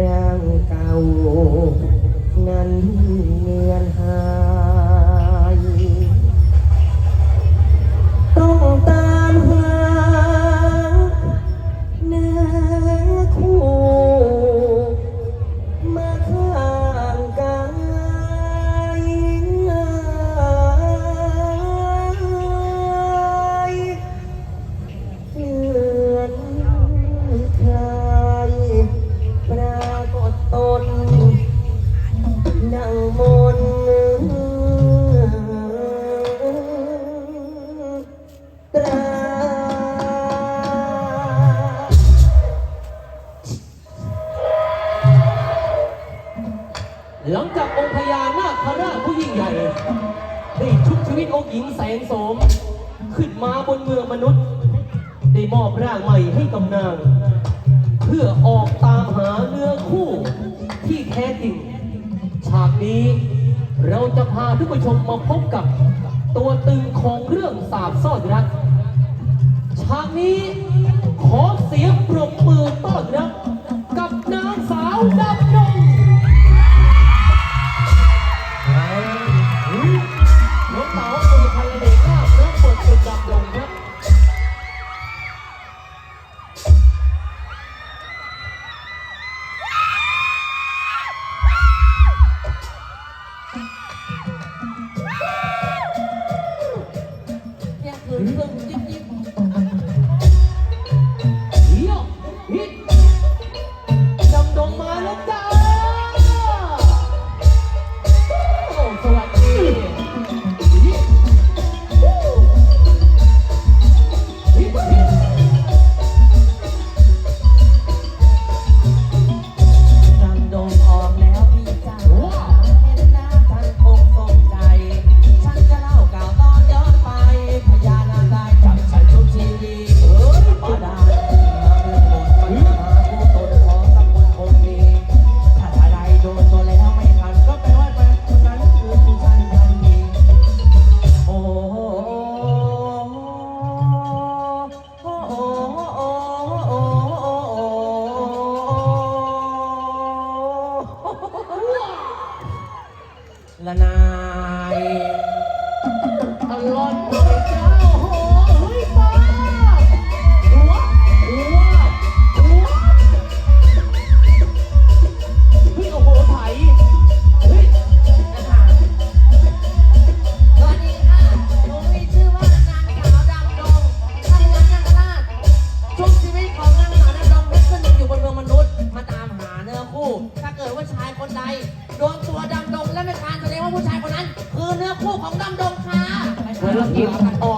ร่างเก่า นั้นเนียนหา หลังจากองค์พญานาคราชผู้ยิ่งใหญ่ได้ชุบชีวิตองค์หญิงแสงโสม ขึ้นมาบนเมืองมนุษย์ ได้มอบร่างใหม่ให้กำนาง เพื่อออกตามหาเนื้อคู่ที่แท้จริง ฉากนี้เราจะพาทุกผู้ชมมาพบกับตัวตึงของเรื่องสาบซ่อนรักฉากนี้ เละนายตลอดไปเจ้าโหเฮ้ยป้าหัวหัวหัวเฮ้ยโอ้โหไถเฮ้ยสวัสดีค่ะหนูมีชื่อว่านางสาวดำดงทำงานนาคราชช่วงชีวิตของนางสาวดำดงเพชรขึ้นอยู่บนเมืองมนุษย์ มาตามหาเนื้อคู่ ถ้าเกิดว่าชายคนใดโดนตัวด ชายคนนั้นคือเนื้อคู่ของดำดงค่ะภารกิจออก